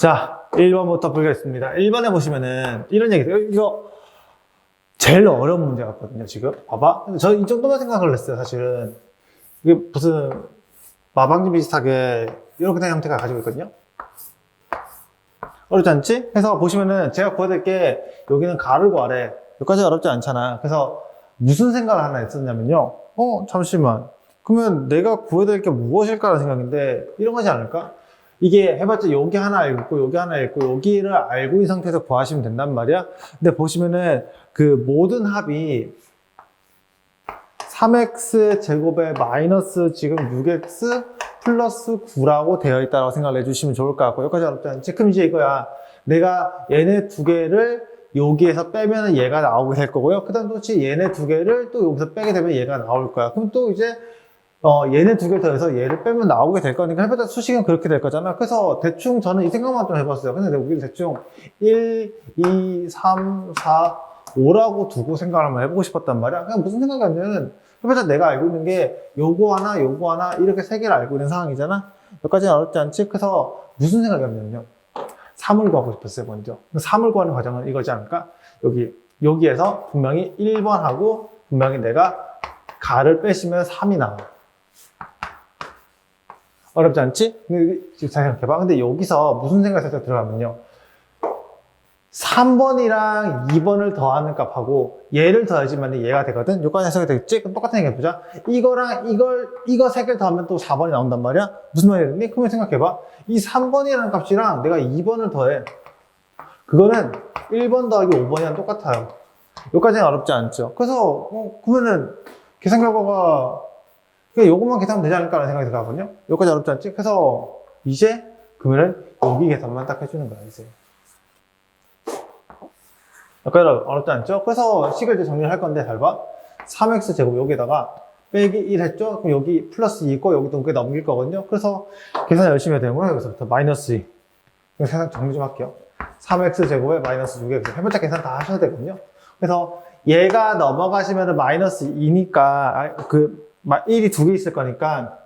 자, 1번부터 풀겠습니다. 1번에 보시면은 이런 얘기, 이거 제일 어려운 문제 같거든요, 지금. 봐봐. 저 이 정도만 생각을 했어요, 사실은. 이게 무슨 마방지 비슷하게 이렇게 된 형태가 가지고 있거든요. 어렵지 않지? 그래서 보시면은 제가 보여드릴 게 여기는 가르고 아래 여기까지 어렵지 않잖아. 그래서 무슨 생각을 하나 했었냐면요. 어, 잠시만. 그러면 내가 보여드릴 게 무엇일까라는 생각인데 이런 거지 않을까? 이게 해봤자 여기 하나 알고 있고 여기 하나 있고 여기를 알고 있는 상태에서 구하시면 된단 말이야. 근데 보시면은 그 모든 합이 3x 제곱에 마이너스 지금 6x 플러스 9라고 되어 있다고 생각을 해주시면 좋을 것 같고 여기까지 않지? 그럼 이제 이거야. 내가 얘네 두 개를 여기에서 빼면 얘가 나오게 될 거고요. 그 다음 또 얘네 두 개를 또 여기서 빼게 되면 얘가 나올 거야. 그럼 또 이제 어, 얘네 두 개 더해서 얘를 빼면 나오게 될 거니까 해봤자 수식은 그렇게 될 거잖아. 그래서 대충 저는 이 생각만 좀 해봤어요. 근데 여기를 대충 1, 2, 3, 4, 5라고 두고 생각을 한번 해보고 싶었단 말이야. 그냥 무슨 생각이냐면 해봤자 내가 알고 있는 게 요거 하나, 요거 하나 이렇게 세 개를 알고 있는 상황이잖아. 여기까지는 어렵지 않지? 그래서 무슨 생각이었냐면요. 3을 구하고 싶었어요, 먼저. 3을 구하는 과정은 이거지 않을까? 여기, 여기에서 분명히 1번하고 분명히 내가 가를 빼시면 3이 나와. 어렵지 않지? 지금 잘 생각해봐. 근데 여기서 무슨 생각이 살짝 들어가면요. 3번이랑 2번을 더하는 값하고 얘를 더해주면 얘가 되거든? 요까지 해석이 되겠지? 그럼 똑같은 얘기 해보자. 이거랑 이걸, 이거 세 개를 더하면 또 4번이 나온단 말이야? 무슨 말이겠니? 그러면 생각해봐. 이 3번이라는 값이랑 내가 2번을 더해. 그거는 1번 더하기 5번이랑 똑같아요. 요까지는 어렵지 않죠. 그래서, 어, 그러면은 계산 결과가 그냥 요것만 계산하면 되지 않을까라는 생각이 들거든요. 요까지 어렵지 않지? 그래서 이제 그러면은 여기 계산만 딱 해주는 거야, 이제. 약간 어렵지 않죠? 그래서 식을 이제 정리를 할 건데 잘 봐. 3x 제곱 여기다가 빼기 1 했죠? 그럼 여기 플러스 2 있고 여기도 그게 넘길 거거든요. 그래서 계산 열심히 해야 되는 거예요. 여기서부터 마이너스 2. 이거 계산 정리 좀 할게요. 3x 제곱에 마이너스 6x. 해봤자 계산 다 하셔야 되거든요. 그래서 얘가 넘어가시면은 마이너스 2니까 그 1이 두 개 있을 거니까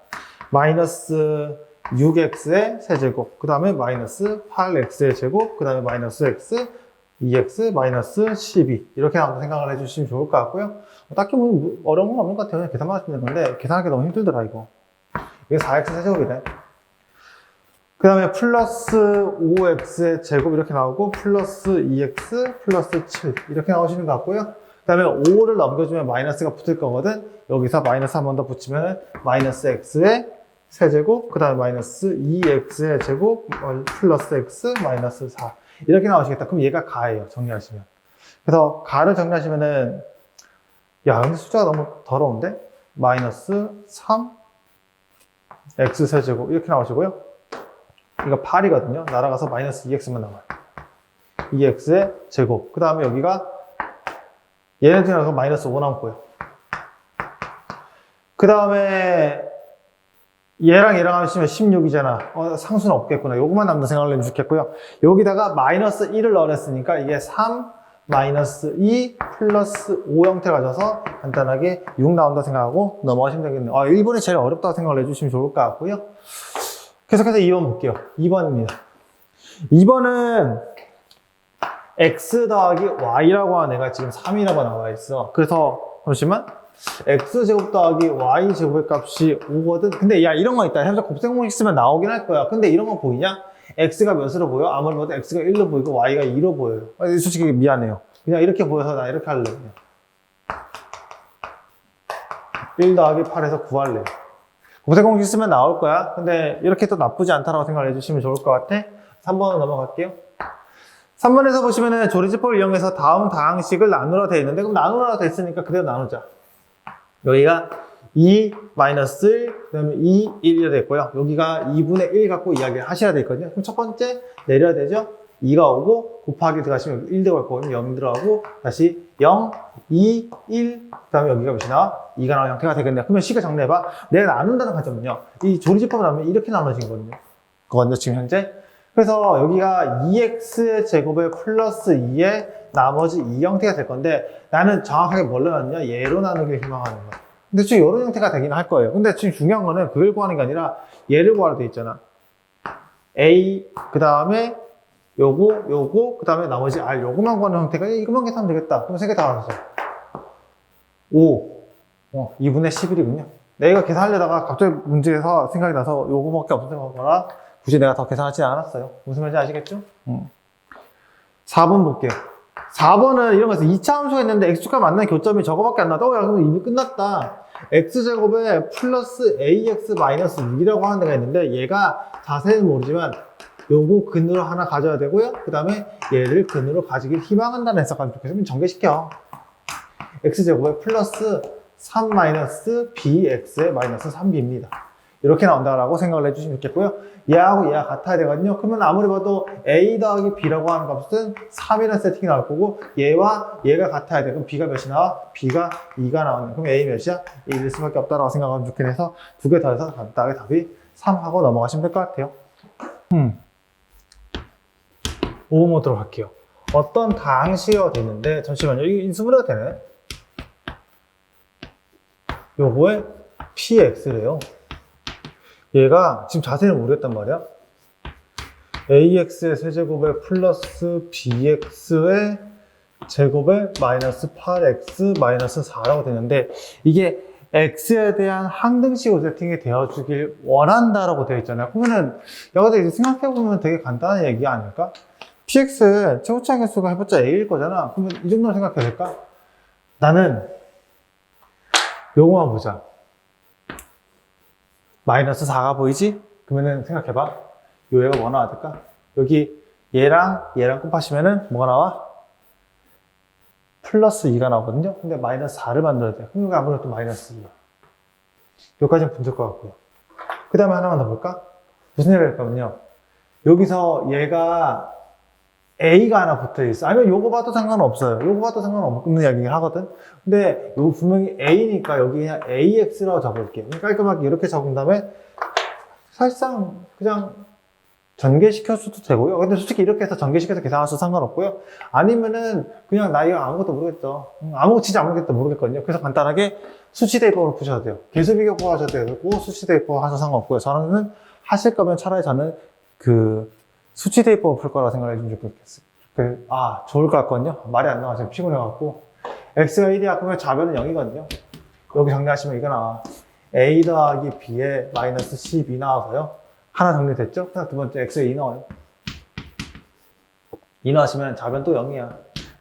마이너스 6x의 세제곱 그 다음에 마이너스 8x의 제곱 그 다음에 마이너스 x 2x 마이너스 12 이렇게 한번 생각을 해주시면 좋을 것 같고요. 딱히 뭐 어려운 건 없는 것 같아요. 그냥 계산만 하시면 되는 건데 계산하기 너무 힘들더라 이거. 이게 4x 세제곱이래 그 다음에 플러스 5x의 제곱 이렇게 나오고 플러스 2x 플러스 7 이렇게 나오시는 것 같고요 그 다음에 5를 넘겨주면 마이너스가 붙을 거거든. 여기서 마이너스 한 번 더 붙이면 마이너스 x의 세제곱 그 다음에 마이너스 2x의 제곱 플러스 x 마이너스 4 이렇게 나오시겠다. 그럼 얘가 가예요 정리하시면. 그래서 가를 정리하시면은 야 근데 숫자가 너무 더러운데? 마이너스 3 x 세제곱. 이렇게 나오시고요. 이거 8이거든요. 날아가서 마이너스 2x만 나와요. 2x의 제곱. 그 다음에 여기가 얘네 중에 마이너스 5 남고요. 그 다음에 얘랑 얘랑 하시면 16이잖아. 어, 상수는 없겠구나. 요것만 남는 생각을 해주면 좋겠고요. 여기다가 마이너스 1을 넣어냈으니까 이게 3 마이너스 2 플러스 5 형태를 가져서 간단하게 6 나온다 생각하고 넘어가시면 되겠네요. 아, 1번이 제일 어렵다고 생각을 해주시면 좋을 것 같고요. 계속해서 2번 볼게요. 2번입니다. 2번은 x 더하기 y라고 하는 애가 지금 3이라고 나와 있어. 그래서 잠시만 x제곱 더하기 y제곱의 값이 5거든. 근데 야 이런 거 있다. 해서 곱셈공식 쓰면 나오긴 할 거야. 근데 이런 거 보이냐? x가 몇으로 보여? 아무리 봐도 x가 1로 보이고 y가 2로 보여요. 아, 솔직히 미안해요. 그냥 이렇게 보여서 나 이렇게 할래. 그냥. 1 더하기 8에서 9 할래. 곱셈공식 쓰면 나올 거야. 근데 이렇게 또 나쁘지 않다라고 생각을 해주시면 좋을 것 같아. 3번으로 넘어갈게요. 3번에서 보시면은 조리지법을 이용해서 다음 다항식을 나누라 되어 있는데 그럼 나누라 되어 있으니까 그대로 나누자. 여기가 2 마이너스 1, 그 다음에 2, 1이라 되어 있고요. 여기가 2분의 1 갖고 이야기를 하셔야 되거든요. 그럼 첫 번째 내려야 되죠. 2가 오고 곱하기 들어가시면 1 되고 있고 0 들어가고 다시 0, 2, 1, 그 다음에 여기가 몇이 나와? 2가 나오는 형태가 되겠네요. 그러면 식을 정리해봐. 내가 나눈다는 관점은요. 이 조리지법을 하면 이렇게 나눠진 거거든요. 그거든요, 지금 현재. 그래서 여기가 2x 제곱에 플러스 2에 나머지 이 형태가 될 건데 나는 정확하게 뭘로 나누냐? 얘로 나누길 희망하는 거야. 근데 지금 이런 형태가 되긴 할 거예요. 근데 지금 중요한 거는 그걸 구하는 게 아니라 얘를 구하려 돼 있잖아. a 그 다음에 요거, 요거, 그 다음에 나머지 R 요거만 구하는 형태가 이거만 계산하면 되겠다. 그럼 세 개 다 알아서. 5, 어, 2분의 11이군요. 내가 계산하려다가 갑자기 문제에서 생각이 나서 요거밖에 없었던 거라 굳이 내가 더 계산하지 않았어요. 무슨 말인지 아시겠죠? 음. 4번 볼게요. 4번은 이런 거에서 2차 함수가 있는데 x축과 만난 교점이 저거밖에 안 나다. 어, 야, 그럼 이미 끝났다. x제곱에 플러스 ax 마이너스 6이라고 하는 데가 있는데 얘가 자세히는 모르지만 요거 근으로 하나 가져야 되고요. 그 다음에 얘를 근으로 가지길 희망한다는 해석하면 좋겠어요. 그럼 전개시켜. x제곱에 플러스 3 마이너스 bx의 마이너스 3b입니다. 이렇게 나온다라고 생각을 해주시면 좋겠고요. 얘하고 얘가 같아야 되거든요. 그러면 아무리 봐도 a 더하기 b라고 하는 값은 3이라는 세팅이 나올 거고 얘와 얘가 같아야 돼. 그럼 b가 몇이 나와? b가 2가 나오네. 그럼 a 몇이야? 1일 수밖에 없다라고 생각하면 좋긴 해서 두 개 더해서 간단하게 답이 3하고 넘어가시면 될 것 같아요. 음. 5번 보도록 할게요. 어떤 다항식이 되는데 잠시만요. 이게 인수분해가 되네. 요거에 px래요. 얘가 지금 자세히는 모르겠단 말이야. ax의 세제곱에 플러스 bx의 제곱에 마이너스 8x 마이너스 4라고 되는데 이게 x에 대한 항등식으로 세팅이 되어주길 원한다라고 되어 있잖아요. 그러면은 여기서 이제 생각해보면 되게 간단한 얘기 아닐까? px 최고차항 개수가 해봤자 a일 거잖아. 그러면 이 정도로 생각해도 될까? 나는 요거만 보자. 마이너스 4가 보이지? 그러면은 생각해봐. 요 얘가 뭐 나와야 될까? 여기 얘랑 얘랑 곱하시면은 뭐가 나와? 플러스 2가 나오거든요. 근데 마이너스 4를 만들어야 돼. 그럼 아무래도 마이너스 2야. 여기까지는 붙을 것 같고요. 그 다음에 하나만 더 볼까? 무슨 얘기를 할까면요. 여기서 얘가 A가 하나 붙어 있어. 아니면 요거 봐도 상관없어요. 요거 봐도 상관없는 이야기를 하거든. 근데 요거 분명히 A니까 여기 그냥 AX라고 적을게요. 깔끔하게 이렇게 적은 다음에 사실상 그냥 전개시켰어도 되고요. 근데 솔직히 이렇게 해서 전개시켜서 계산하셔도 상관없고요. 아니면은 그냥 나 이거 아무것도 모르겠다. 음, 아무 진짜 아무것도 모르겠거든요. 그래서 간단하게 수치 대입법으로 푸셔도 돼요. 계수 비교법 하셔도 되고 수치 대입법 하셔도 상관없고요. 저는 하실 거면 차라리 저는 그 수치 대입법을 풀 거라고 생각을 해주면 좋겠어요. 그, 아, 좋을 것 같거든요. 말이 안 나와. 지금 피곤해갖고. x가 1이야. 그러면 좌변은 0이거든요. 여기 정리하시면 이거 나와. a 더하기 b에 마이너스 12 나와서요. 하나 정리됐죠? 두 번째 x에 2 나와요. 2 나오시면 좌변 또 0이야.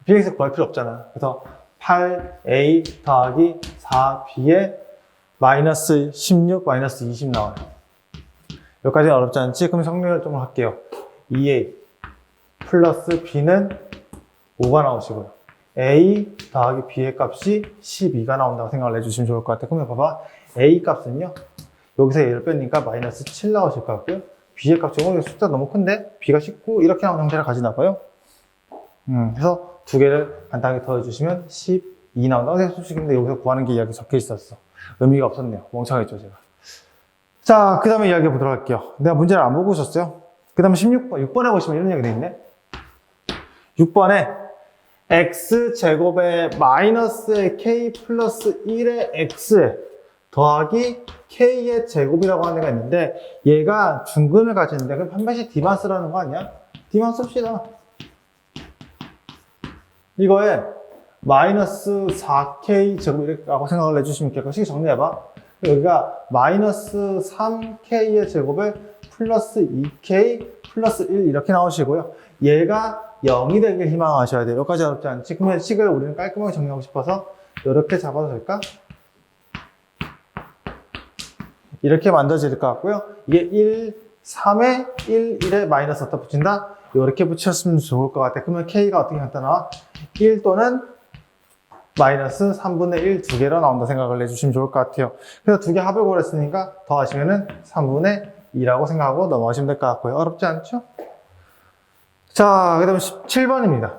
bx 구할 필요 없잖아. 그래서 8a 더하기 4b에 마이너스 16, 마이너스 20 나와요. 여기까지는 어렵지 않지? 그럼 정리를 좀 할게요. 2a 플러스 b는 5가 나오시고요. a 더하기 b의 값이 12가 나온다고 생각을 해주시면 좋을 것 같아요. 그러면 봐봐. a 값은요. 여기서 얘를 빼니까 마이너스 7 나오실 것 같고요. b의 값이 어, 숫자 너무 큰데? b가 19 이렇게 나오는 형태를 가지나 봐요. 음, 그래서 두 개를 간단하게 더해주시면 12 나온다. 근데 솔직히 근데 여기서 구하는 게 이야기 적혀 있었어. 의미가 없었네요. 멍청했죠, 제가. 자, 그 다음에 이야기해 보도록 할게요. 내가 문제를 안 보고 있었어요. 그 다음에 16번, 6번에 보시면 이런 얘기 돼 있네. 6번에 x제곱에 마이너스 k 플러스 1의 x에 더하기 k의 제곱이라고 하는 애가 있는데 얘가 중근을 가지는데 그럼 반드시 D만 쓰라는 거 아니야? D만 씁시다. 이거에 마이너스 4k 제곱이라고 생각을 해주시면 될것 같아요. 정리해봐. 여기가 마이너스 3k의 제곱에 플러스 2k 플러스 1 이렇게 나오시고요. 얘가 0이 되길 희망하셔야 돼요. 여기까지 어렵지 않지? 그러면 식을 우리는 깔끔하게 정리하고 싶어서 이렇게 잡아도 될까? 이렇게 만들어질 것 같고요. 이게 1, 3에 1, 1에 마이너스 갖다 붙인다? 이렇게 붙였으면 좋을 것 같아요. 그러면 K가 어떻게 나타나? 1 또는 마이너스 3분의 1 두 개로 나온다 생각을 해주시면 좋을 것 같아요. 그래서 두 개 합을 구했으니까 더하시면은 3분의 2라고 생각하고 넘어가시면 될 것 같고요. 어렵지 않죠? 자, 그 다음에 7번입니다.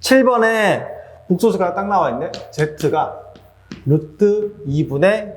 7번에 북소수가 딱 나와 있네. Z가 루트 2분의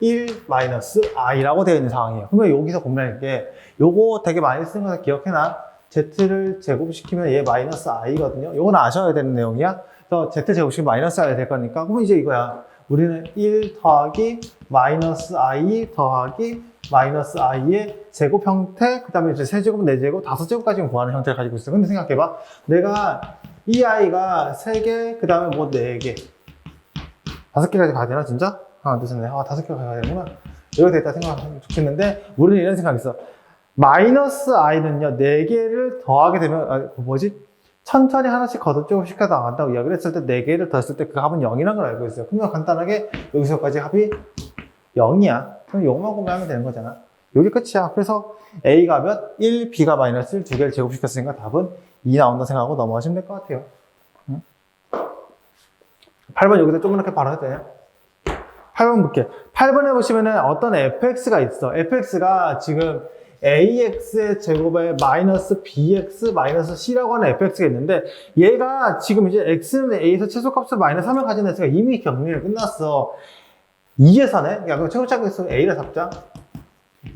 1 마이너스 i라고 되어 있는 상황이에요. 그러면 여기서 고민할 게 요거 되게 많이 쓰는 거 기억해놔. z를 제곱시키면 얘 마이너스 i거든요. 요건 아셔야 되는 내용이야. 그래서 z 제곱시키면 마이너스 i 될 거니까 그러면 이제 이거야. 우리는 1 더하기 마이너스 i 더하기 마이너스 i의 제곱 형태, 그 다음에 이제 세제곱, 네제곱, 다섯 제곱까지 구하는 형태를 가지고 있어요. 근데 생각해봐. 내가 이 i가 세 개, 그 다음에 뭐 네 개. 다섯 개까지 가야 되나, 진짜? 둘, 셋, 넷. 아, 다섯 개가 가야 되는구나. 이렇게 됐다 생각하면 좋겠는데, 우리는 이런 생각이 있어. 마이너스 i는요, 네 개를 더하게 되면, 아, 그 뭐지? 천천히 하나씩 걷어조금 시켜 나간다고 이야기를 했을 때, 네 개를 더했을 때 그 합은 0이라는 걸 알고 있어요. 그러면 간단하게 여기서까지 합이 0이야. 그럼 요것만 구매하면 되는 거잖아. 여기 끝이야. 그래서 A가 몇? 1, B가 마이너스 1, 두 개를 제곱시켰으니까 답은 2 나온다 생각하고 넘어가시면 될 것 같아요. 응? 8번 여기다 조그맣게 바로 해도 돼요? 8번 볼게. 8번에 보시면은 어떤 fx가 있어. fx가 지금 ax의 제곱에 마이너스 bx 마이너스 c라고 하는 fx가 있는데 얘가 지금 이제 x는 a에서 최소값을 마이너스 3을 가진 애가 이미 경리를 끝났어. 2에서네? 야, 그럼 있으면 a를 잡자.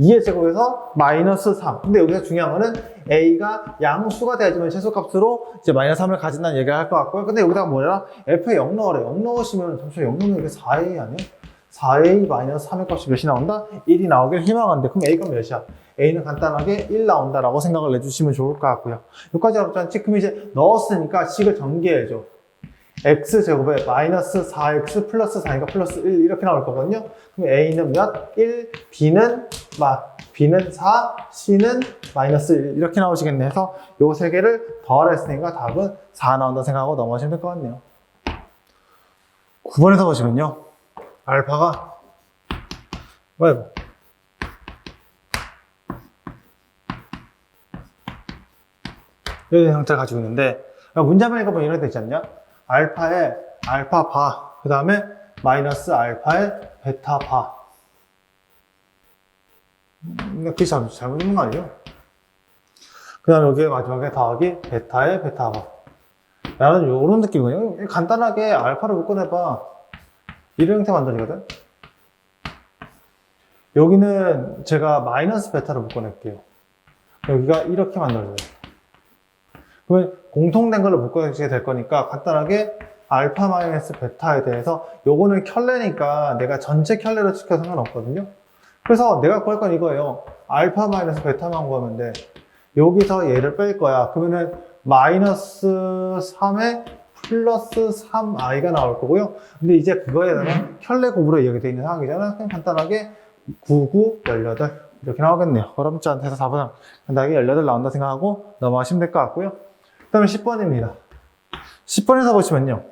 2의 제곱에서 마이너스 3. 근데 여기서 중요한 거는 a가 양수가 돼야지만 최소값으로 이제 마이너스 3을 가진다는 얘기를 할 것 같고요. 근데 여기다가 뭐냐? f에 0 넣으래. 0 넣으시면 잠시만 0 넣으면 이게 4a 아니야? 4a 마이너스 3의 값이 몇이 나온다? 1이 나오길 희망한데 그럼 a가 몇이야? a는 간단하게 1 나온다라고 생각을 해주시면 좋을 것 같고요. 여기까지 알았잖지? 그럼 이제 넣었으니까 식을 전개해줘. X제곱에 마이너스 4x 플러스 4니까 플러스 1 이렇게 나올 거거든요. 그럼 a는 몇? 1, b는 마, b는 4, c는 마이너스 1 이렇게 나오시겠네 해서 요 세 개를 더하라 했으니까 답은 4 나온다 생각하고 넘어가시면 될 것 같네요. 9번에서 보시면요. 알파가 뭐야 이런 형태를 가지고 있는데 문자만 읽어보면 이런 데 있지 않냐? 알파에 알파 바, 그 다음에 마이너스 알파에 베타 바. 음, 그게 잘못, 잘못 읽는 거 아니에요? 그 다음에 여기에 마지막에 더하기 베타에 베타 바. 나는 요런 느낌이거든요. 간단하게 알파를 묶어내봐. 이런 형태 만들어지거든? 여기는 제가 마이너스 베타를 묶어낼게요. 여기가 이렇게 만들어져요. 그러면 공통된 걸로 묶어주게 될 거니까 간단하게 알파 마이너스 베타에 대해서 요거는 켤레니까 내가 전체 켤레로 시켜 상관없거든요. 그래서 내가 구할 건 이거예요. 알파 마이너스 베타만 구하면 돼. 여기서 얘를 뺄 거야. 그러면은 마이너스 3에 플러스 3i가 나올 거고요. 근데 이제 그거에다가 켤레 곱으로 이야기되어 있는 상황이잖아. 그냥 간단하게 99, 18 이렇게 나오겠네요. 어렵지 않다 해서 4번 간단하게 18 나온다 생각하고 넘어가시면 될 것 같고요. 그 다음에 10번입니다. 10번에서 보시면요.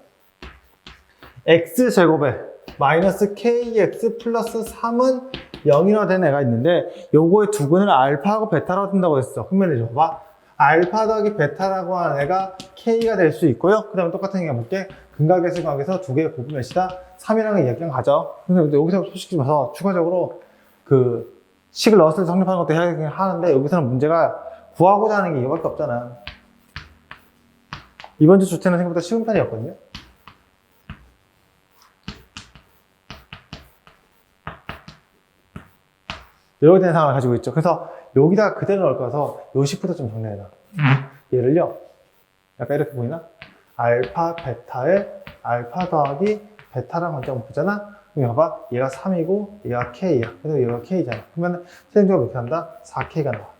x제곱에 마이너스 kx 플러스 3은 0이나 된 애가 있는데 요거의 두근을 알파하고 베타라고 둔다고 했어. 그러면 이제 봐봐. 알파 더하기 베타라고 하는 애가 k가 될 수 있고요. 그 다음에 똑같은 얘기 해볼게. 근각의 수각에서 두 개의 곱이 몇이다? 3이라는 얘기가 가죠. 근데 여기서 솔직히 봐서 추가적으로 그 식을 넣었을 때 성립하는 것도 해야 하는데 여기서는 문제가 구하고자 하는 게 이거밖에 없잖아. 이번 주 주체는 생각보다 쉬운 편이었거든요. 이렇게 된 상황을 가지고 있죠. 그래서 여기다가 그대로 넣을 거라서 요 식부터 좀 정리해놔. 얘를요, 약간 이렇게 보이나? 알파, 베타에 알파 더하기 베타랑 먼저 한번 보잖아? 그럼 봐봐. 얘가 3이고 얘가 K야. 그래서 얘가 K잖아. 그러면 세정적으로 이렇게 한다? 4K가 나와.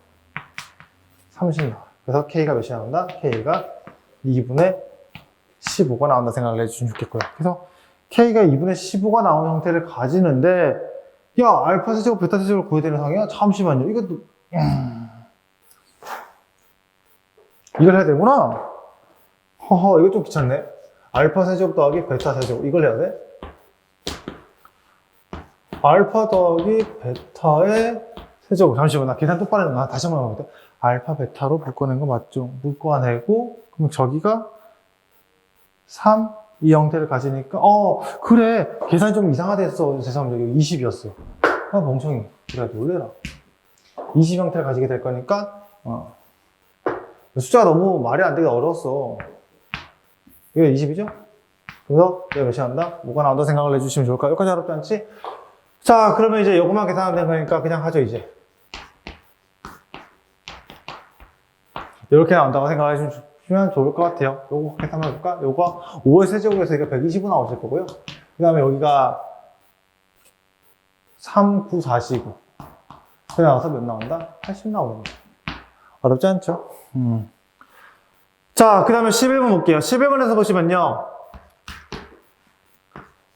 30 나와. 그래서 K가 몇이 나온다? K가 2분의 15가 나온다 생각을 해주시면 좋겠고요. 그래서 K가 2분의 15가 나오는 형태를 가지는데, 야, 알파 세제곱, 베타 세제곱을 구해야 되는 상황이야? 잠시만요. 이것도, 음... 이걸 해야 되구나? 허허, 이거 좀 귀찮네. 알파 세제곱 더하기 베타 세제곱. 이걸 해야 돼? 알파 더하기 베타의 세제곱. 잠시만, 나 계산 똑바로 했나? 다시 한번 해볼게. 알파, 베타로 묶어낸 거 맞죠? 묶어내고, 그럼 저기가 3, 이 형태를 가지니까, 어, 그래. 계산이 좀 이상하댔어. 죄송합니다. 여기 20이었어. 아, 멍청이. 그래, 놀래라. 20 형태를 가지게 될 거니까, 어. 숫자가 너무 말이 안 되게 어려웠어. 이게 20이죠? 그래서 내가 몇이 한다? 뭐가 나온다 생각을 해주시면 좋을까요? 여기까지 어렵지 않지? 자, 그러면 이제 요것만 계산하면 되는 거니까 그냥 하죠, 이제. 이렇게 나온다고 생각해 주시면 좋을 것 같아요. 요거 계산해 볼까? 요거 5의 세제곱에서 이게 125 나오실 거고요. 그 다음에 여기가 3, 9, 4시고. 그 나와서 몇 나온다? 80 나오겠네. 어렵지 않죠? 음. 자, 그 다음에 11번 볼게요. 11번에서 보시면요.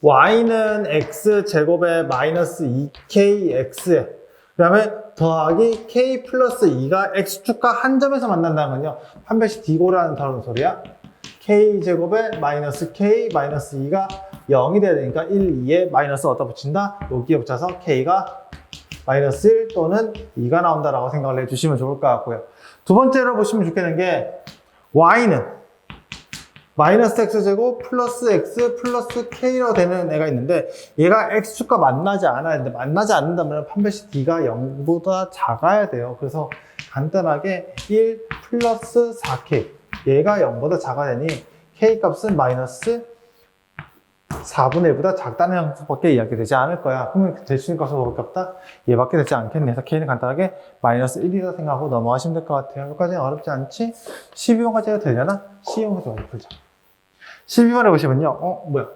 Y는 x제곱에 마이너스 2kx에 그 다음에 더하기 k 플러스 2가 x축과 한 점에서 만난다는 건요. 한 배씩 디고라는 다른 소리야. k제곱에 마이너스 k 마이너스 2가 0이 돼야 되니까 1, 2에 마이너스 어디다 붙인다? 여기에 붙여서 k가 마이너스 1 또는 2가 나온다라고 생각을 해주시면 좋을 것 같고요. 두 번째로 보시면 좋겠는 게 y는 마이너스 x제곱 플러스 x 플러스 k로 되는 애가 있는데 얘가 x축과 만나지 않아야 되는데 만나지 않는다면 판별식 d가 0보다 작아야 돼요. 그래서 간단하게 1 플러스 4k 얘가 0보다 작아야 되니 k 값은 마이너스 4분의 1보다 작다는 함수밖에 이야기되지 않을 거야. 그러면 대충 값은 가깝다? 얘밖에 되지 않겠네. 그래서 k는 간단하게 마이너스 1이라 생각하고 넘어가시면 될 것 같아요. 여기까지는 어렵지 않지? 12번까지 해도 되려나? 12번까지 어디 풀자. 12번에 보시면요. 어, 뭐야?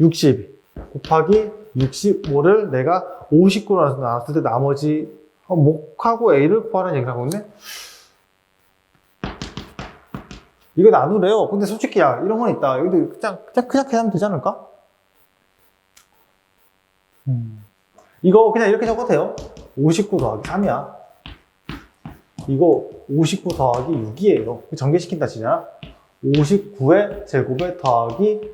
62 곱하기 65를 내가 59로 나눴을 때 나머지 어, 목하고 a를 구하는 얘기를 하고 있네? 이거 나누래요. 근데 솔직히 야 이런 건 있다. 여기도 그냥 그냥 그냥 계산하면 되지 않을까? 음. 이거 그냥 이렇게 적어도 돼요. 59 더하기 3이야. 이거 59 더하기 6이에요. 전개시킨다 치잖아. 59의 제곱에 더하기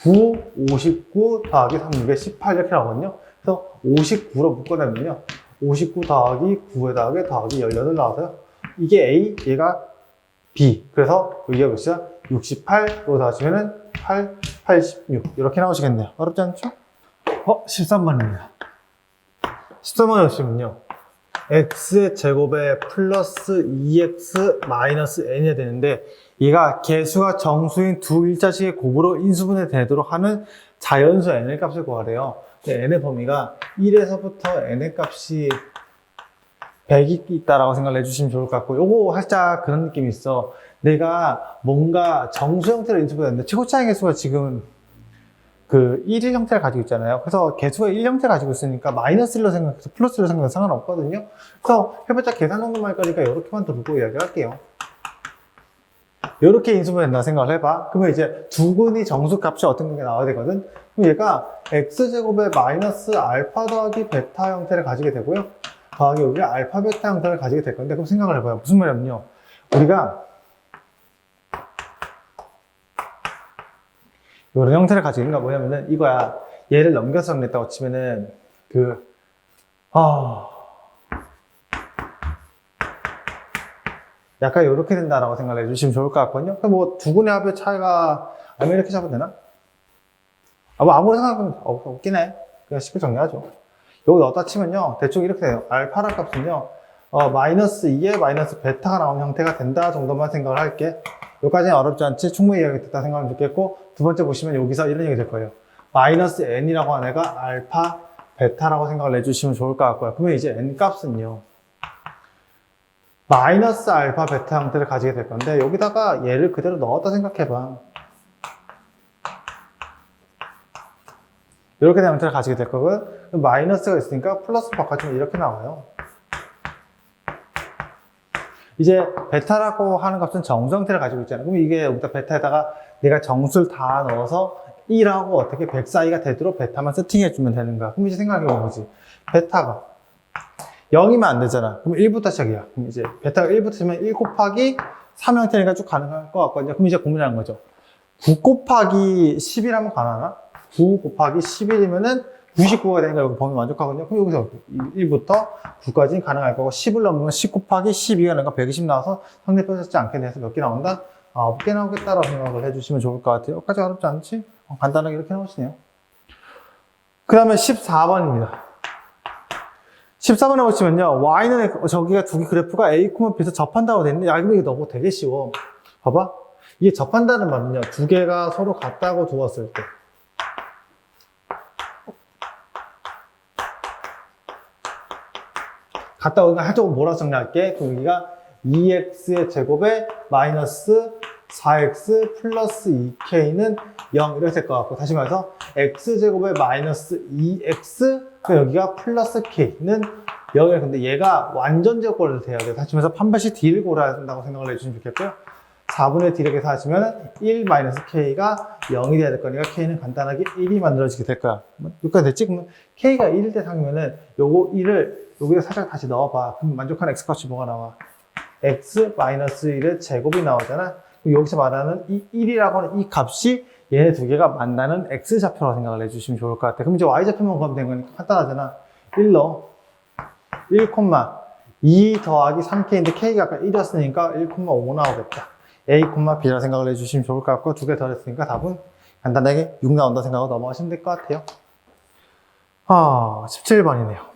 9, 59 더하기 3, 6에 18 이렇게 나오거든요. 그래서 59로 묶어내면요. 59 더하기 9에 더하기 더하기 18 나와서요. 이게 A, 얘가 B. 그래서 여기가 몇이야? 68로 더하시면은 8, 86. 이렇게 나오시겠네요. 어렵지 않죠? 어, 13번입니다. 13번에 보시면요. X의 제곱에 플러스 2x 마이너스 n이 되는데 얘가 개수가 정수인 두 일자식의 곱으로 인수분해 되도록 하는 자연수 n의 값을 구하래요. n의 범위가 1에서부터 n의 값이 100이 있다라고 생각을 해주시면 좋을 것 같고 요거 살짝 그런 느낌이 있어. 내가 뭔가 정수 형태로 인수분해 했는데 최고차의 개수가 지금 그 1일 형태를 가지고 있잖아요. 그래서 개수가 1 형태를 가지고 있으니까 마이너스 1로 생각해서 플러스 1로 생각해서 상관없거든요. 그래서 해봤자 계산 정도만 할 거니까 이렇게만 두고 이야기할게요. 이렇게 인수분해 된다 생각을 해봐. 그러면 이제 두근이 정수 값이 어떤 게 나와야 되거든. 그럼 얘가 x제곱에 마이너스 알파 더하기 베타 형태를 가지게 되고요. 더하기 여기 알파 베타 형태를 가지게 될 건데 그럼 생각을 해봐요. 무슨 말이냐면요. 우리가 이런 형태를 가지고 있는 거 뭐냐면은 이거야. 얘를 넘겨서 정리했다고 치면은 그 아. 약간 이렇게 된다라고 생각을 해주시면 좋을 것 같거든요. 그럼 뭐 두근의 합의 차이가 아니면 이렇게 잡으면 되나? 아, 뭐 아무리 생각하면 없, 없긴 해. 그냥 쉽게 정리하죠. 여기 넣었다 치면요. 대충 이렇게 돼요. 알파라 값은요. 어, 마이너스 2에 마이너스 베타가 나오는 형태가 된다 정도만 생각을 할게. 여기까지는 어렵지 않지? 충분히 이해하겠다 생각하면 좋겠고, 두 번째 보시면 여기서 이런 얘기 될 거예요. 마이너스 n이라고 하는 애가 알파, 베타라고 생각을 해주시면 좋을 것 같고요. 그러면 이제 n 값은요. 마이너스 알파, 베타 형태를 가지게 될 건데, 여기다가 얘를 그대로 넣었다 생각해봐. 이렇게 된 형태를 가지게 될 거고요. 마이너스가 있으니까 플러스 바꿔주면 이렇게 나와요. 이제 베타라고 하는 값은 정수 형태를 가지고 있잖아요. 그럼 이게 여기다 베타에다가 내가 정수를 다 넣어서 1하고 어떻게 100 사이가 되도록 베타만 세팅해주면 되는 거야. 그럼 이제 생각해보면 뭐지? 베타가 0이면 안 되잖아. 그럼 1부터 시작이야. 그럼 이제 베타가 1부터 시면 1 곱하기 3 형태니까 쭉 가능할 것 같거든요. 그럼 이제 고민하는 거죠. 9 곱하기 11하면 가능하나? 9 곱하기 11이면은 99가 되니까 여기 범위 만족하거든요. 그럼 여기서 1부터 9까지는 가능할 거고 10을 넘으면 10 곱하기 12가 되니까 120 나와서 상대 펴졌지 않게 돼서 몇 개 나온다? 9개 나오겠다라고 생각을 해주시면 좋을 것 같아요. 여기까지 어렵지 않지? 어, 간단하게 이렇게 나오시네요. 그 다음에 14번입니다. 14번에 보시면요. Y는 저기가 두 개 그래프가 A, B에서 접한다고 되어 있는데, 야, 이거 너무 되게 쉬워. 봐봐. 이게 접한다는 말은요. 두 개가 서로 같다고 두었을 때. 갔다 오니까 한쪽은 뭐라 정리할게? 그럼 여기가 2x의 제곱에 마이너스 4x 플러스 2k는 0 이렇게 될 것 같고 다시 말해서 x제곱에 마이너스 2x 그 여기가 플러스 k는 여기 근데 얘가 완전 제곱을 돼야 돼요. 다시면서 반드시 D를 고려야 된다고 생각을 해주시면 좋겠고요. 4분의 D를 계산하시면 1 마이너스 K가 0이 돼야 될 거니까 K는 간단하게 1이 만들어지게 될 거야. 여기까지 됐지? 그러면 K가 1일 때 상이면은 요거 1을 여기에 살짝 다시 넣어봐. 그럼 만족한 X값이 뭐가 나와? X 마이너스 1의 제곱이 나오잖아. 여기서 말하는 이 1이라고 하는 이 값이 얘네 두 개가 만나는 X좌표라고 생각을 해주시면 좋을 것 같아. 그럼 이제 Y좌표만 구하면 되는 거니까 간단하잖아. 1 넣어. 1, 2 더하기 3K인데 K가 아까 1이었으니까 1,5 나오겠다. A, B라 생각을 해주시면 좋을 것 같고 두 개 더했으니까 답은 간단하게 6 나온다 생각하고 넘어가시면 될 것 같아요. 아, 17번이네요.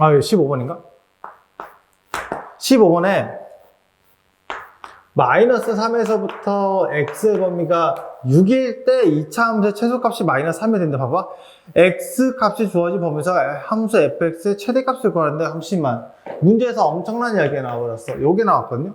아, 이거 15번인가? 15번에 마이너스 3에서부터 x 범위가 6일 때 2차 함수의 최소값이 마이너스 3이 된다. 봐봐. x 값이 주어진 범위에서 함수 fx의 최대값을 구하는데 잠시만 문제에서 엄청난 이야기가 나와버렸어. 요게 나왔거든요.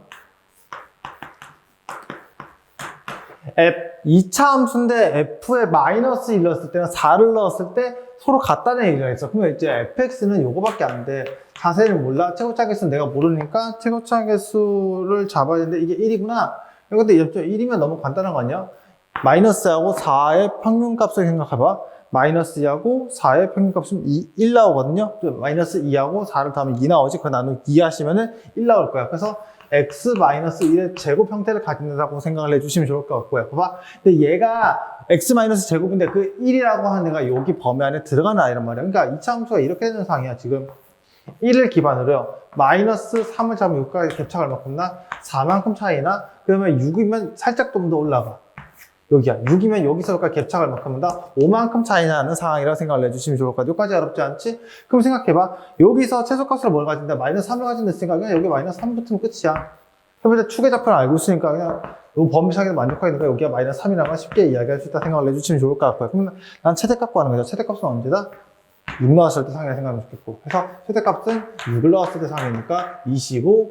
F, 2차 함수인데 f에 마이너스 1 넣었을 때랑 4를 넣었을 때 서로 같다는 얘기가 있어. 그러면 이제 fx는 요거밖에 안 돼. 자세를 몰라. 최고차 개수는 내가 모르니까 최고차 개수를 잡아야 되는데 이게 1이구나. 근데 1이면 너무 간단한 거 아니야? 마이너스하고 4의 평균값을 생각해봐. 마이너스 2하고 4의 평균값은 2, 1 나오거든요. 또 마이너스 2하고 4를 더하면 2 나오지. 그거 나누기 2 하시면은 1 나올 거야. 그래서 x 마이너스 1의 제곱 형태를 가진다고 생각을 해주시면 좋을 것 같고요. 봐봐. 근데 얘가 x 마이너스 제곱인데 그 1이라고 하는 애가 여기 범위 안에 들어가는 아이란 말이야. 그러니까 이차 함수가 이렇게 되는 상황이야, 지금. 1을 기반으로요. 마이너스 3을 잡으면 6까지 겹쳐갈 만큼 나 4만큼 차이나 그러면 6이면 살짝 좀 더 올라가. 여기야. 6이면 여기서 겹쳐갈 만큼 나 5만큼 차이 나는 상황이라고 생각을 해주시면 좋을 것 같아요. 여기까지 어렵지 않지? 그럼 생각해봐. 여기서 최소값으로 뭘 가진다? 마이너스 3을 가진댔으니까 그냥 여기 마이너스 3 붙으면 끝이야. 해보자 축의 좌표를 알고 있으니까 그냥 요 범위상에서 만족하니까 여기가 마이너스 3이라고 쉽게 이야기할 수 있다 생각을 해주시면 좋을 것 같고요. 그러면 난 최대값 구하는 거죠. 최대값은 언제다? 6 나왔을 때 상이라 생각하면 좋겠고. 그래서 최대값은 6을 넣었을 때 상이니까 25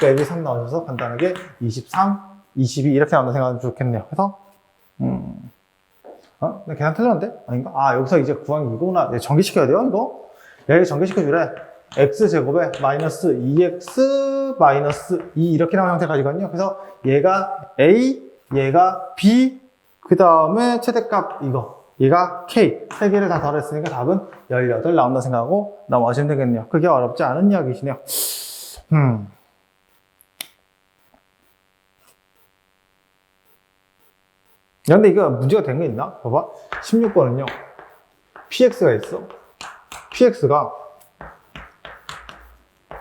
빼기 3 나오셔서 간단하게 23, 22 이렇게 나온다 생각하면 좋겠네요. 그래서 음. 어? 나 계산 틀렸는데? 아닌가? 아, 여기서 이제 구한 이거구나. 얘 전개시켜야 돼요, 이거? 얘 전개시켜주래. x제곱에 마이너스 2x 마이너스 2 이렇게 나오는 형태가 지거든요. 그래서 얘가 a, 얘가 b, 그 다음에 최대값 이거. 얘가 k. 세 개를 다 더했으니까 답은 18 나온다 생각하고 넘어가시면 되겠네요. 그게 어렵지 않은 이야기시네요. 음. 근데 이거 문제가 된 게 있나? 봐봐. 16번은요. px가 있어. px가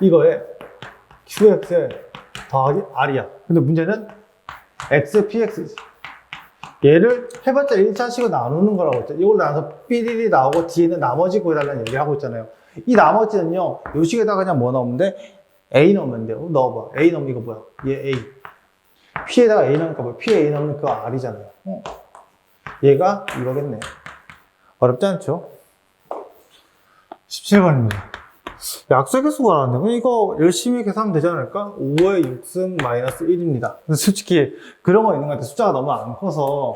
이거에 qx에 더하기 r이야. 근데 문제는 x, px지. 얘를 해봤자 1차식으로 나누는 거라고 했죠. 이걸 나눠서 삐리리 나오고 뒤에는 나머지 구해달라는 얘기를 하고 있잖아요. 이 나머지는요, 요 식에다가 그냥 뭐 넣으면 돼? A 넣으면 돼요. 넣어봐. A 넣으면 이거 뭐야? 얘 A. P에다가 A 넣으니까 뭐 P에 A 넣으면 그거 R이잖아요. 어. 얘가 이거겠네. 어렵지 않죠? 17번입니다. 약속에서 구하는데 이거 열심히 계산하면 되지 않을까? 5의 6승 마이너스 1입니다. 솔직히 그런 거 있는 것 같아. 숫자가 너무 안 커서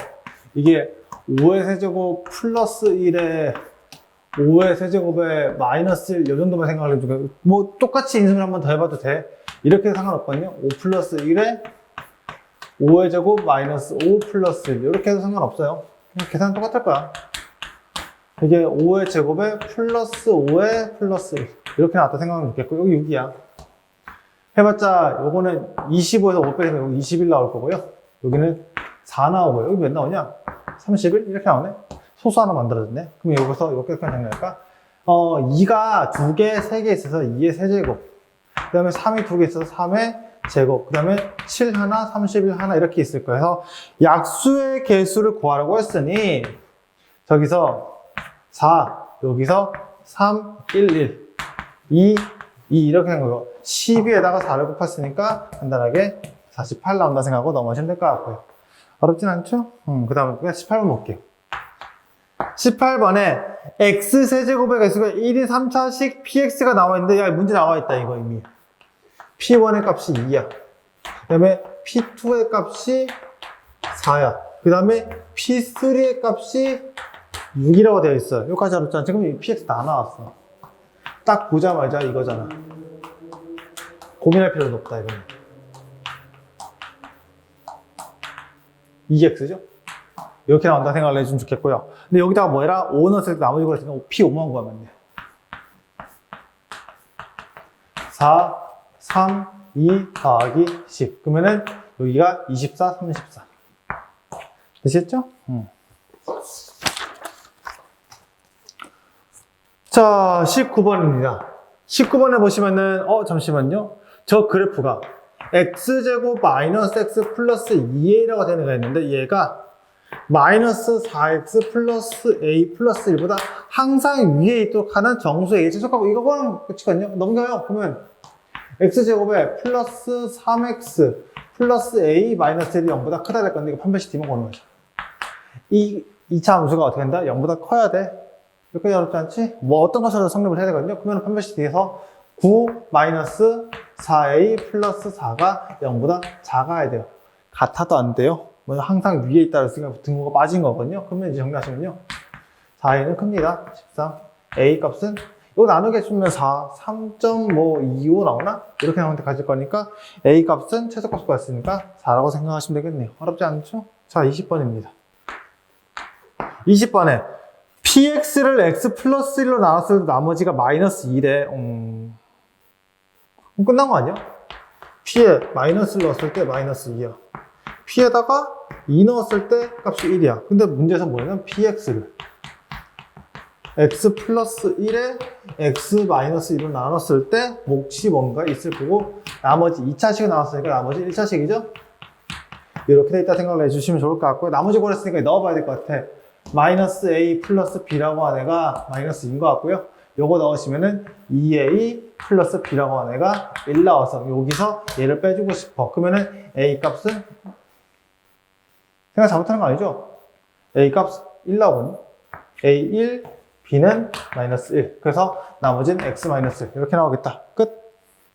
이게 5의 세제곱 플러스 1에 5의 세제곱에 마이너스 1, 이 정도만 생각을 해주고 뭐 똑같이 인수를 한번 더 해봐도 돼. 이렇게 상관없거든요. 5 플러스 1에 5의 제곱 마이너스 5 플러스 1 이렇게 해도 상관없어요. 계산 똑같을 거야. 이게 5의 제곱에 플러스 5의 플러스 1 이렇게 나왔다 생각하면 좋겠고 여기 6이야. 해봤자 요거는 25에서 5 빼면 여기 21 나올 거고요. 여기는 4 나오고요. 여기 몇 나오냐? 31 이렇게 나오네. 소수 하나 만들어졌네. 그럼 여기서 이렇게 정리할까? 어, 2가 2개, 3개 있어서 2의 세제곱. 그 다음에 3이 2개 있어서 3의 제곱. 그 다음에 7 하나, 31 하나 이렇게 있을 거예요. 약수의 개수를 구하라고 했으니 저기서 4, 여기서 3, 1, 1, 2, 2 이렇게 한 거고 12에다가 4를 곱했으니까 간단하게 48 나온다 생각하고 넘어가시면 될 것 같고요. 어렵진 않죠? 음, 그 다음에 그냥 18번 볼게요. 18번에 x 세제곱의 개수가 1인 3차식 px가 나와 있는데 야 문제 나와 있다 이거 이미 p1의 값이 2야 그 다음에 p2의 값이 4야 그 다음에 p3의 값이 6이라고 되어 있어요 여기까지 않죠? 지금 px 다 나왔어 딱 보자마자 이거잖아. 고민할 필요는 없다, 이거는. 2x죠? 이렇게 나온다 생각을 해주면 좋겠고요. 근데 여기다가 뭐 해라? 5 넣었을 때 나머지 거 있으니까 p 5만 구하면 돼. 4, 3, 2 더하기 10. 그러면은 여기가 24, 34. 되셨죠? 음. 자, 19번입니다. 19번에 보시면은, 어, 잠시만요. 저 그래프가 x제곱 마이너스 x 플러스 2a라고 되는 애가 있는데, 얘가 마이너스 4x 플러스 a 플러스 1보다 항상 위에 있도록 하는 정수 a 제곱하고 이거랑 끝이거든요. 넘겨요. 그러면 x제곱에 플러스 3x 플러스 a 마이너스 1이 0보다 크다 될 건데, 이거 판별식 뒤만 보는 거죠. 이 2차 함수가 어떻게 된다? 0보다 커야 돼. 이렇게 어렵지 않지? 뭐 어떤 것으로 성립을 해야 되거든요. 그러면 판별식 뒤에서 9 마이너스 4a 플러스 4가 0보다 작아야 돼요. 같아도 안 돼요. 뭐 항상 위에 있다 그랬으니까 등호가 빠진 거거든요. 그러면 이제 정리하시면요. 4a는 큽니다. 13. a 값은 이거 나누게 해주면 4, 3.25 나오나? 이렇게 나오는 데 가질 거니까 a 값은 최소값을 구했으니까 4라고 생각하시면 되겠네요. 어렵지 않죠? 자, 20번입니다. 20번에 px를 x 플러스 1로 나눴을 때 나머지가 마이너스 2래. 음... 끝난 거 아니야? p에 마이너스를 넣었을 때 마이너스 2야. p에다가 2 넣었을 때 값이 1이야. 근데 문제에서 뭐냐면 px를 x 플러스 1에 x 마이너스 1로 나눴을 때 몫이 뭔가 있을 거고 나머지 2차식을 나눴으니까 나머지 1차식이죠? 이렇게 돼 있다 생각을 해주시면 좋을 것 같고요. 나머지 고렸으니까 넣어봐야 될 것 같아. 마이너스 a 플러스 b라고 한 애가 마이너스 2인 것 같고요. 요거 넣으시면은 2a 플러스 b라고 한 애가 1 나와서 여기서 얘를 빼주고 싶어. 그러면은 a 값은 생각 잘못하는 거 아니죠? a 값 1 나오거든요. a 1, b는 마이너스 1. 그래서 나머지는 x 마이너스 1. 이렇게 나오겠다. 끝.